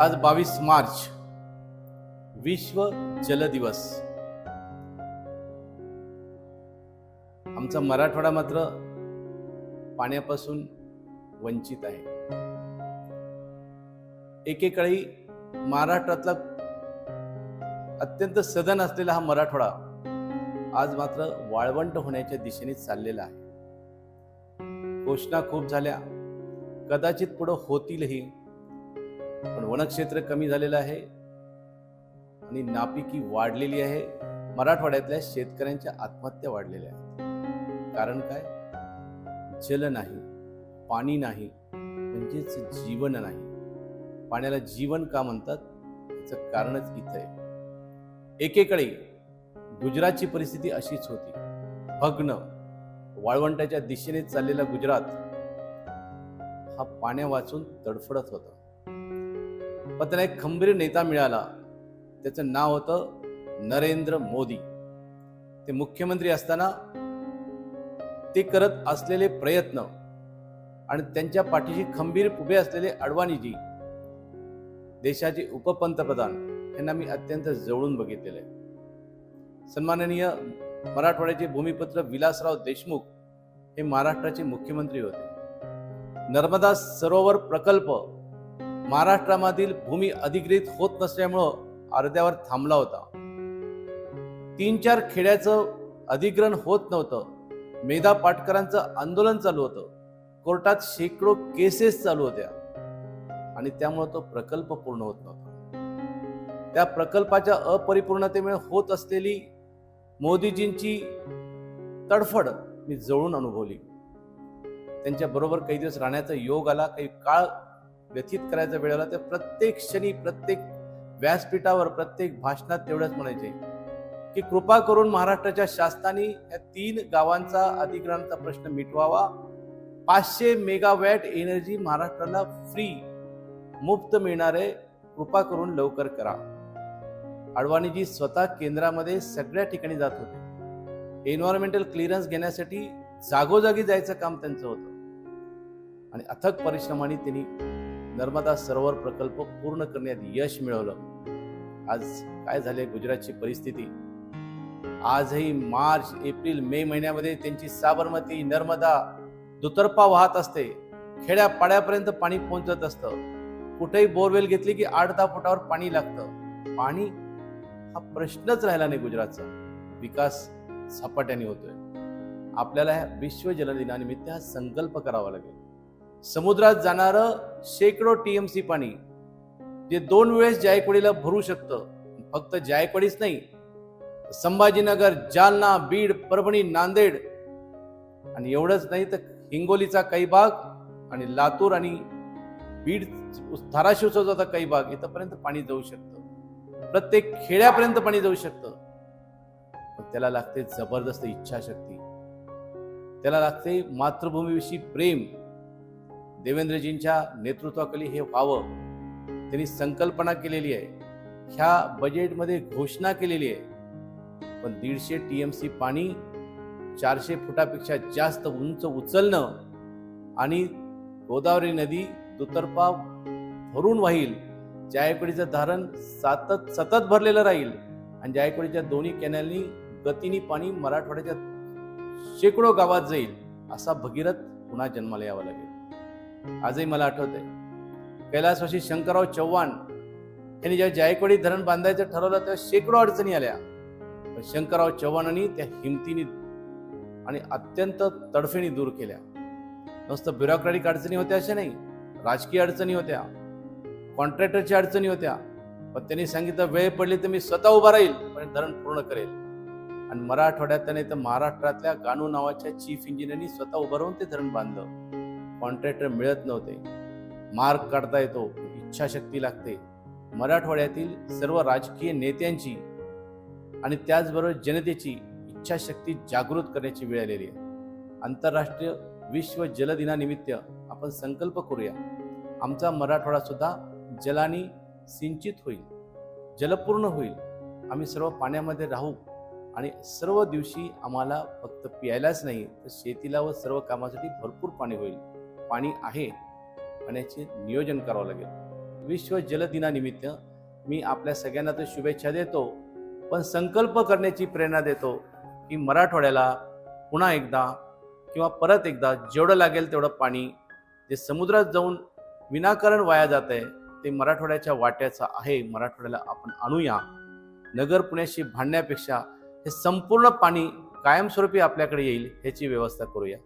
आज बावीस मार्च विश्व जल दिवस. आमचा मराठवाडा मात्र पाण्यापासून वंचित आहे. एकेकाळी महाराष्ट्रातला अत्यंत सदन असलेला हा मराठवाडा आज मात्र वाळवंट होण्याच्या दिशेने चाललेला आहे. घोषणा खूप झाल्या. कदाचित पुढं होतीलही. पण वनक्षेत्र कमी झालेलं आहे आणि नापिकी वाढलेली आहे. मराठवाड्यातल्या शेतकऱ्यांच्या आत्महत्या वाढलेल्या आहेत. कारण काय? जल नाही पाणी नाही म्हणजेच जीवन नाही. पाण्याला जीवन का म्हणतात? याचं कारणच इथं आहे. एकेकडे गुजरातची परिस्थिती अशीच होती. भग्न वाळवंटाच्या दिशेने चाललेला गुजरात हा पाण्या वाचून तडफडत होता. पण त्याला एक खंबीर नेता मिळाला. त्याचं नाव होतं नरेंद्र मोदी. ते मुख्यमंत्री असताना ते करत असलेले प्रयत्न आणि त्यांच्या पाठीशी खंबीर उभे असलेले अडवाणीजी देशाचे उपपंतप्रधान यांना मी अत्यंत जवळून बघितलेले आहे. सन्माननीय मराठवाड्याचे भूमिपुत्र विलासराव देशमुख हे महाराष्ट्राचे मुख्यमंत्री होते. नर्मदा सरोवर प्रकल्प महाराष्ट्रामधील भूमी अधिग्रहित होत नसल्यामुळं अर्ध्यावर थांबला होता. तीन चार खेड्याचं अधिग्रहण होत नव्हतं. मेधा पाटकरांचं आंदोलन चालू होतं. कोर्टात शेकडो केसेस चालू होत्या. आणि त्यामुळे तो प्रकल्प पूर्ण होत नव्हता. त्या प्रकल्पाच्या अपरिपूर्णतेमुळे होत असलेली मोदीजींची तडफड मी जवळून अनुभवली. त्यांच्या बरोबर काही दिवस राहण्याचा योग आला काही काळ व्यतीत करायचा वेळ आला तर प्रत्येक क्षणी प्रत्येक व्यासपीठावर प्रत्येक भाषणात तेवढंच म्हणायचे की कृपा करून महाराष्ट्राच्या शासनाने या तीन गावांचा अधिग्रहणाचा प्रश्न मिटवावा. पाचशे मेगावॅट एनर्जी महाराष्ट्राला फ्री मुफ्त मिळणारे. कृपा करून लवकर करा. अडवाणीजी स्वतः केंद्रामध्ये सगळ्या ठिकाणी जात होते. एन्व्हायरमेंटल क्लिअरन्स घेण्यासाठी जागोजागी जायचं काम त्यांचं होतं. आणि अथक परिश्रमाने त्यांनी नर्मदा सरोवर प्रकल्प पूर्ण करण्यात यश मिळवलं. आज काय झाले गुजरातची परिस्थिती? आजही मार्च एप्रिल मे महिन्यामध्ये त्यांची साबरमती नर्मदा दुतर्फा वाहत असते. खेड्यापाड्यापर्यंत पाणी पोहोचत असतं. कुठेही बोरवेल घेतली की आठ दहा फुटावर पाणी लागतं. पाणी हा प्रश्नच राहिला नाही गुजरातचा. विकास झपाट्याने होतोय. आपल्याला ह्या विश्व जलदिनानिमित्त हा संकल्प करावा लागेल. समुद्रात जाणारं शेकडो टीएमसी पाणी जे दोन वेळेस जायकवाडीला भरू शकतं. फक्त जायकवाडीच नाही संभाजीनगर जालना बीड परभणी नांदेड आणि एवढंच नाही तर हिंगोलीचा काही भाग आणि लातूर आणि बीड धाराशिवचा काही भाग इथंपर्यंत पाणी जाऊ शकतं. प्रत्येक खेड्यापर्यंत पाणी जाऊ शकतं. पण त्याला लागते जबरदस्त इच्छाशक्ती. त्याला लागते मातृभूमीविषयी प्रेम. देवेंद्रजींच्या नेतृत्वाखाली हे व्हावं. त्यांनी संकल्पना केलेली आहे. ह्या बजेटमध्ये घोषणा केलेली आहे. पण दीडशे टी एम सी पाणी चारशे फुटापेक्षा जास्त उंच उचलणं आणि गोदावरी नदी दुतर्फा भरून वाहील जायकवाडीचं धरण सातत सतत भरलेलं राहील आणि जायकवाडीच्या दोन्ही कॅनलनी गतीनी पाणी मराठवाड्याच्या शेकडो गावात जाईल असा भगीरथ पुन्हा जन्माला यावा लागेल. आजही मला आठवत आहे कैलासवासी शंकरराव चव्हाण यांनी जेव्हा जायकवाडी धरण बांधायचं ठरवलं तेव्हा शेकडो अडचणी आल्या. पण शंकरराव चव्हाणांनी त्या हिमतीने आणि अत्यंत तडफेणी दूर केल्या. नुसतं ब्युरोक्रॅटिक अडचणी होत्या अशा नाही राजकीय अडचणी होत्या कॉन्ट्रॅक्टरच्या अडचणी होत्या. पण त्यांनी सांगितलं वेळ पडली तर मी स्वतः उभा राहील पण धरण पूर्ण करेल. आणि मराठवाड्यात त्याने तर महाराष्ट्रातल्या गाणू नावाच्या चीफ इंजिनियरनी स्वतः उभं राहून ते धरण बांधलं. कॉन्ट्रॅक्टर मिळत नव्हते. मार्ग काढता येतो इच्छाशक्ती लागते. मराठवाड्यातील सर्व राजकीय नेत्यांची आणि त्याचबरोबर जनतेची इच्छाशक्ती जागृत करण्याची वेळ आलेली आहे. आंतरराष्ट्रीय विश्व जल दिनानिमित्त आपण संकल्प करूया. आमचा मराठवाडा सुद्धा जलानी सिंचित होईल जलपूर्ण होईल. आम्ही सर्व पाण्यामध्ये राहू आणि सर्व दिवशी आम्हाला फक्त प्यायलाच नाही तर शेतीला व सर्व कामासाठी भरपूर पाणी होईल. पाणी आहे पाण्याचे नियोजन करावं लागेल. विश्व जल दिनानिमित्त मी आपल्या सगळ्यांना तर शुभेच्छा देतो पण संकल्प करण्याची प्रेरणा देतो की मराठवाड्याला पुन्हा एकदा किंवा परत एकदा जेवढं लागेल तेवढं पाणी जे समुद्रात जाऊन विनाकारण वाया जात आहे ते मराठवाड्याच्या वाट्याचं आहे. मराठवाड्याला आपण आणूया. नगर पुण्याशी भांडण्यापेक्षा हे संपूर्ण पाणी कायमस्वरूपी आपल्याकडे येईल ह्याची व्यवस्था करूया.